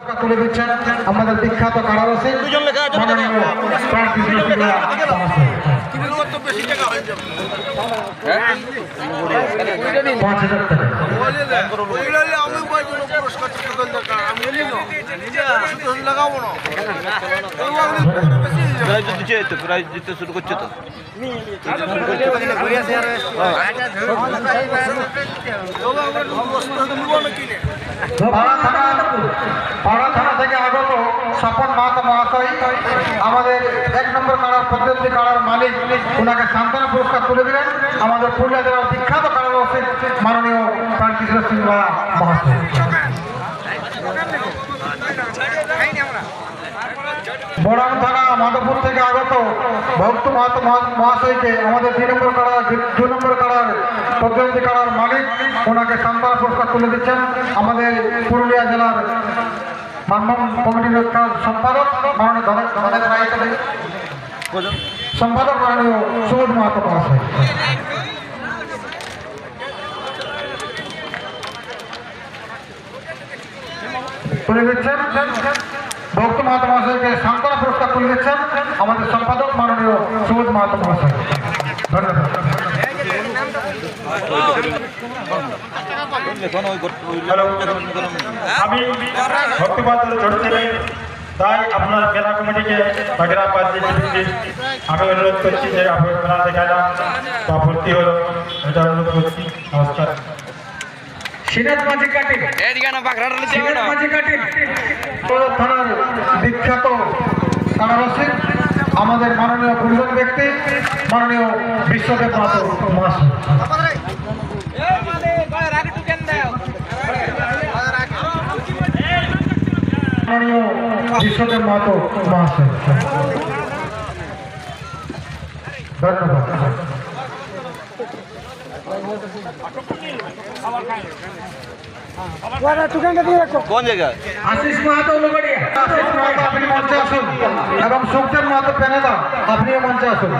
তুলে দিচ্ছেন আমাদের বিখ্যাত কারাবাসী। পাঁচ হাজার টাকা। প্রাইজ দিচ্ছে তো প্রাইজ দিতে শুরু করছে তো। থানা থেকে স্বপন মহাশয়, আমাদের এক নম্বর মালিক ওনাকে তুলে দিলেন। আমাদের পুরুলিয়া জেলার বিখ্যাত কারাবাসী মাননীয় প্রাণকৃষ্ণ সিংহ মহাশয়। বড়াম থানা মাধবপুর থেকে আগত ভক্ত মাহাতো মহা- মহাশয়কে, আমাদের দুই নম্বর কাড়ার দু নম্বর কাড়ার প্রতিনিধি কাড়ার মালিক, ওনাকে সান্ত্বনা পুরস্কার তুলে দিচ্ছেন আমাদের পুরুলিয়া জেলার মানব কমিটির সম্পাদক সম্পাদক মাননীয় সুবোধ মাহাতো মহাশয়। ভক্ত মাহাতো মহাশয়কে সান্ত্বনা পুরস্কার তুলে দিচ্ছেন আমাদের সম্পাদক মাননীয় সুবোধ মাহাতো মহাশয়। ধন্যবাদ। আমি ভক্তিবাদ চড়ছিলে তাই আপনার মেলা কমিটিকে বাগেরা আমি অনুরোধ করছি যে আপনার মেলা দেখালাম বা ভর্তি হলো এটা অনুরোধ করছি। নমস্কার। মাঝি মাঝি কাটি থানার কারাবাসী আমাদের মাননীয় গুরুজন ব্যক্তি মাননীয় বিশ্বদেব মাতো মহাশয় মাননীয় বিশ্বদেব মাতো মহাশয়। ধন্যবাদ। কোন জায়গায় আশিস মাহাতো উলুবাড়িয়া আশিস মাহাতো আপনি মঞ্চে আসুন। এবং সুখদেব মাহাতো পেনেদা আপনিও মঞ্চে আসুন।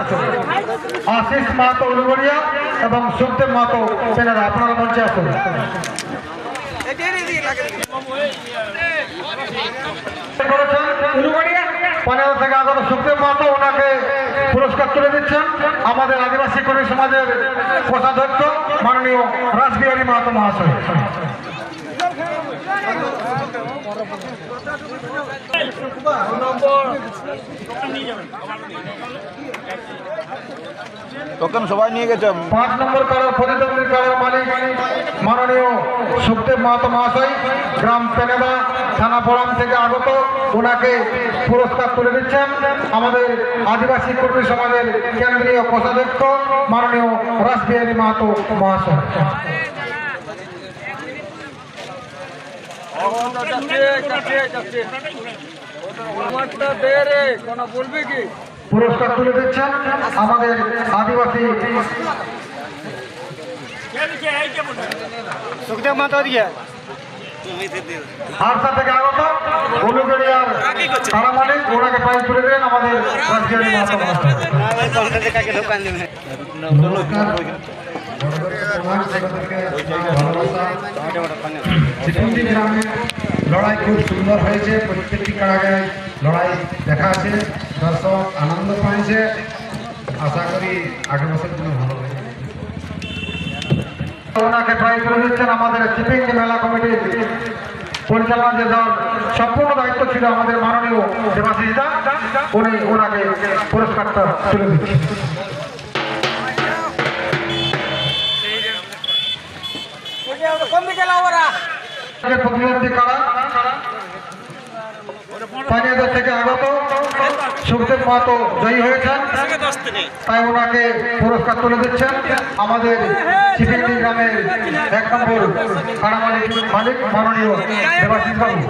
আশিস মাহাতো উলুবাড়িয়া এবং সুখদেব মাহাতো পেনেদা আপনারা মঞ্চে আসুন। থেকে আগত সুখদেব মাহাতো ওনাকে পুরস্কার তুলে দিচ্ছেন। আমাদের আদিবাসী কর্মী সমাজের কোষাধ্যক্ষ মাননীয় রাসবিহারী মাহাতো মহাশয়। টোকেন সবাই নিয়ে গেছে। পাঁচ নম্বর কারার প্রতিদ্বন্দ্বী কারার মালিক, মাননীয় সুখদেব মাহাতো মহাশয়, গ্রাম পেনেদা থানা বড়াম থেকে আগত। ওনাকে পুরস্কার তুলে দিচ্ছেন আমাদের আদিবাসী কর্মী সমাজের কেন্দ্রীয় কোষাধ্যক্ষ, মাননীয় রাসবিহারী মাহাতো মহাশয়। পুরস্কার তুলে দিচ্ছেন আমাদের আদিবাসী। সুখদেব মাতা দিয়ে আরসা থেকে আগত হলুগড়িয়ার তারা মালিক ওনাকে প্রাইজ তুলে দিলেন আমাদের রাসবিহারী চিটুন্ডি গ্রামে লড়াই খুব সুন্দর হয়েছে। প্রত্যেকটি কারাগারে লড়াই দেখা আছে। দর্শক আনন্দ পাইছে। আশা করি আগের বছর জন্য ভালো হবে ওনাকে প্রাইজ তুলে দিচ্ছেন আমাদের চিপিং মেলা কমিটির পরিচালনা যে দল। সম্পূর্ণ দায়িত্ব ছিল আমাদের মাননীয় দেবাশিস দা। উনি ওনাকে পুরস্কারটা তুলে দিচ্ছেন। আজকের প্রতিনিধি করা? পানীয় থেকে আগত। সুখদেব মাহাতো জয়ী হয়েছেন। তাই ওনাকে পুরস্কার তুলে দিচ্ছেন। আমাদের চিপিন্দি গ্রামের এক নম্বর মালিক মাননীয় দেবাশিস বাবু।